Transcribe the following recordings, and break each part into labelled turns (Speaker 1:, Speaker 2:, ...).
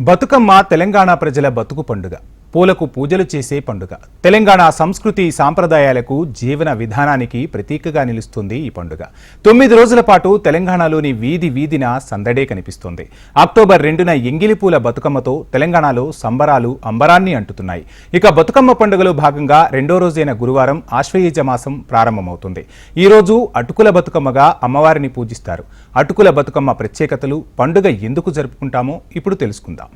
Speaker 1: బతుకమ్మ తెలంగాణ ప్రజల బతుకు పండుగ. పూలకు పూజలు చేసే పండుగ. తెలంగాణ సంస్కృతి సాంప్రదాయాలకు జీవన విధానానికి ప్రతీకగా నిలుస్తుంది ఈ పండుగ. తొమ్మిది రోజుల పాటు తెలంగాణలోని వీధి వీధిన సందడే కనిపిస్తుంది. అక్టోబర్ రెండున ఎంగిలి పూల బతుకమ్మతో తెలంగాణలో సంబరాలు అంబరాన్ని అంటుతున్నాయి. ఇక బతుకమ్మ పండుగలో భాగంగా రెండో రోజైన గురువారం ఆశ్వయుజ మాసం ప్రారంభమవుతుంది. ఈ రోజు అటుకుల బతుకమ్మగా అమ్మవారిని పూజిస్తారు. అటుకుల బతుకమ్మ ప్రత్యేకతలు పండుగ ఎందుకు జరుపుకుంటామో ఇప్పుడు తెలుసుకుందాం.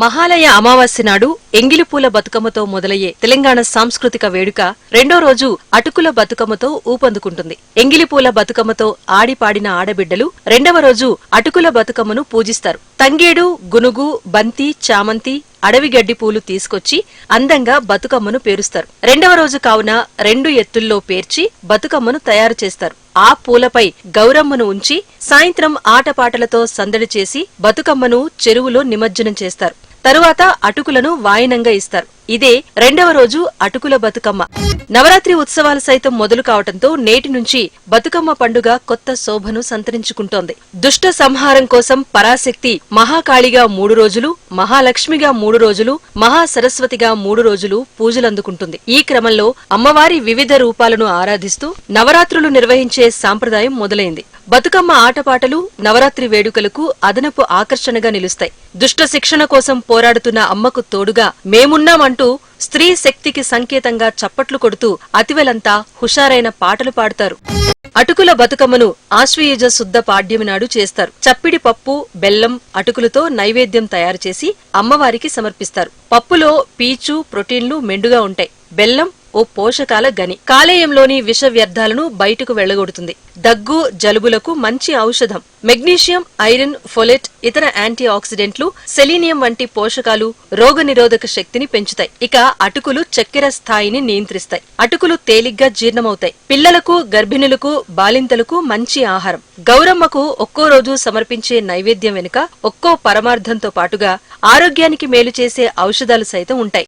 Speaker 2: మహాలయ అమావాస్య నాడు ఎంగిలిపూల బతుకమ్మతో మొదలయ్యే తెలంగాణ సాంస్కృతిక వేడుక రెండో రోజు అటుకుల బతుకమ్మతో ఊపందుకుంటుంది. ఎంగిలిపూల బతుకమ్మతో ఆడిపాడిన ఆడబిడ్డలు రెండవ రోజు అటుకుల బతుకమ్మను పూజిస్తారు. తంగేడు గునుగు బంతి చామంతి అడవి గడ్డి పూలు తీసుకొచ్చి అందంగా బతుకమ్మను పేరుస్తారు. రెండవ రోజు కావున రెండు ఎత్తుల్లో పేర్చి బతుకమ్మను తయారు చేస్తారు. ఆ పూలపై గౌరమ్మను ఉంచి సాయంత్రం ఆటపాటలతో సందడి చేసి బతుకమ్మను చెరువులో నిమజ్జనం చేస్తారు. తరువాత అటుకులను వాయినంగా ఇస్తారు. ఇదే రెండవ రోజు అటుకుల బతుకమ్మ. నవరాత్రి ఉత్సవాలు సైతం మొదలు కావటంతో నేటి నుంచి బతుకమ్మ పండుగ కొత్త శోభను సంతరించుకుంటోంది. దుష్ట సంహారం కోసం పరాశక్తి మహాకాళిగా మూడు రోజులు మహాలక్ష్మిగా మూడు రోజులు మహాసరస్వతిగా మూడు రోజులు పూజలందుకుంటుంది. ఈ క్రమంలో అమ్మవారి వివిధ రూపాలను ఆరాధిస్తూ నవరాత్రులు నిర్వహించే సాంప్రదాయం మొదలైంది. బతుకమ్మ ఆటపాటలు నవరాత్రి వేడుకలకు అదనపు ఆకర్షణగా నిలుస్తాయి. దుష్ట శిక్షణ కోసం పోరాడుతున్న అమ్మకు తోడుగా మేమున్నామంటూ స్త్రీ శక్తికి సంకేతంగా చప్పట్లు కొడుతూ అతివెలంతా హుషారైన పాటలు పాడతారు. అటుకుల బతుకమ్మను ఆశ్వయుజ శుద్ధ పాడ్యమి నాడు చేస్తారు. చప్పిడి పప్పు బెల్లం అటుకులతో నైవేద్యం తయారు చేసి అమ్మవారికి సమర్పిస్తారు. పప్పులో పీచు ప్రోటీన్లు మెండుగా ఉంటాయి. బెల్లం ఓ పోషకాల గని. కాలేయంలోని విష వ్యర్థాలను బయటకు వెళ్ళగొడుతుంది దగ్గు జలుబులకు మంచి ఔషధం. మెగ్నీషియం ఐరన్ ఫోలెట్ ఇతర యాంటీ ఆక్సిడెంట్లు సెలీనియం వంటి పోషకాలు రోగనిరోధక శక్తిని పెంచుతాయి. ఇక అటుకులు చక్కెర స్థాయిని నియంత్రిస్తాయి. అటుకులు తేలిగ్గా జీర్ణమవుతాయి. పిల్లలకు గర్భిణులకు బాలింతలకు మంచి ఆహారం. గౌరమ్మకు ఒక్కో రోజు సమర్పించే నైవేద్యం వెనుక ఒక్కో పరమార్థంతో పాటుగా ఆరోగ్యానికి మేలు చేసే ఔషధాలు సైతం ఉంటాయి.